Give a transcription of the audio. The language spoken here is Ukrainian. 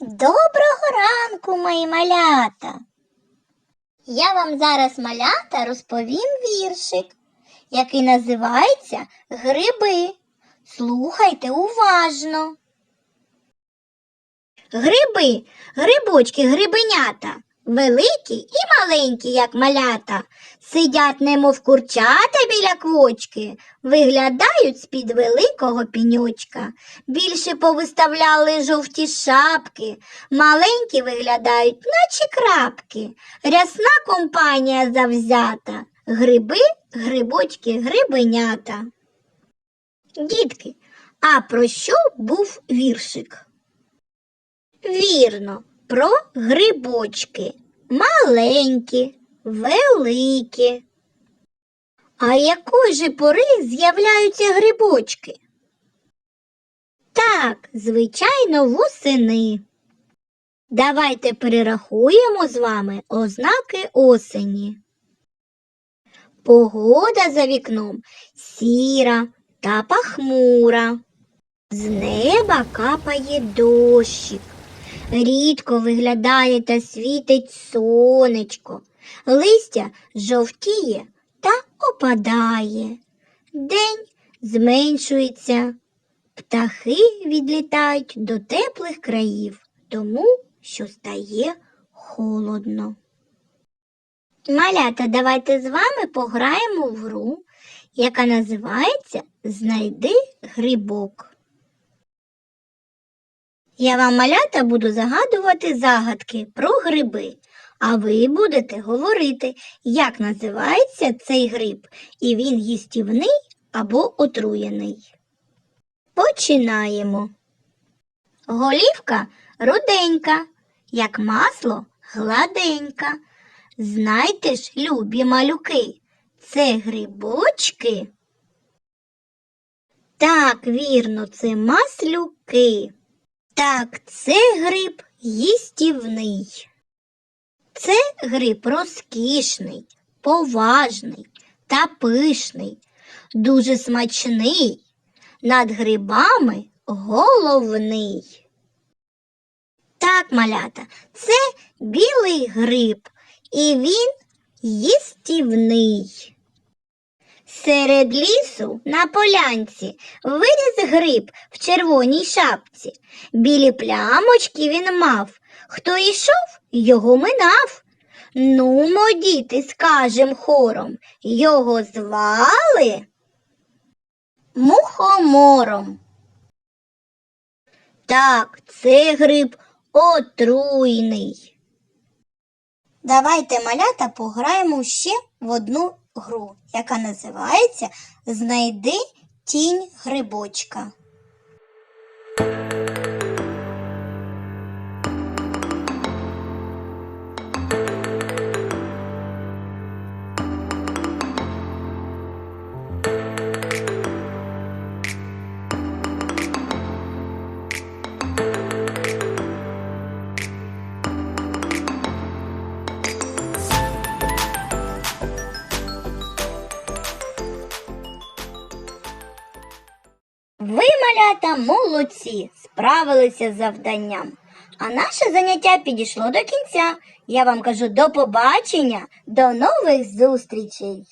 Доброго ранку, мої малята. Я вам зараз малята розповім віршик, який називається Гриби. Слухайте уважно. Гриби, грибочки, грибенята, великі і маленькі, як малята, сидять немов курчата біля квочки, виглядають з-під великого пінючка. Більше повиставляли жовті шапки, маленькі виглядають, наче крапки. Рясна компанія завзята, гриби, грибочки, грибенята. Дітки, а про що був віршик? Вірно, про грибочки. Маленькі, великі. А якої же пори з'являються грибочки? Так, звичайно, восени. Давайте перерахуємо з вами ознаки осені. Погода за вікном сіра та пахмура. З неба капає дощик. Рідко виглядає та світить сонечко, листя жовтіє та опадає. День зменшується, птахи відлітають до теплих країв, тому що стає холодно. Малята, давайте з вами пограємо в гру, яка називається Знайди грибок. Я вам малята буду загадувати загадки про гриби, а ви будете говорити, як називається цей гриб, і він їстівний або отруєний. Починаємо. Голівка руденька, як масло гладенька. Знайте ж, любі малюки, це грибочки. Так, вірно, це маслюки. Так, це гриб їстівний. Це гриб розкішний, поважний та пишний, дуже смачний, над грибами головний. Так, малята, це білий гриб, і він їстівний. Серед лісу на полянці виріс гриб в червоній шапці. Білі плямочки він мав. Хто йшов, його минав. Нумо, діти, скажем хором, його звали мухомором. Так, це гриб отруйний. Давайте, малята, пограємо ще в одну гру, яка називається Знайди тінь грибочка. Малята, молодці, справилися з завданням. А наше заняття підійшло до кінця. Я вам кажу до побачення, до нових зустрічей.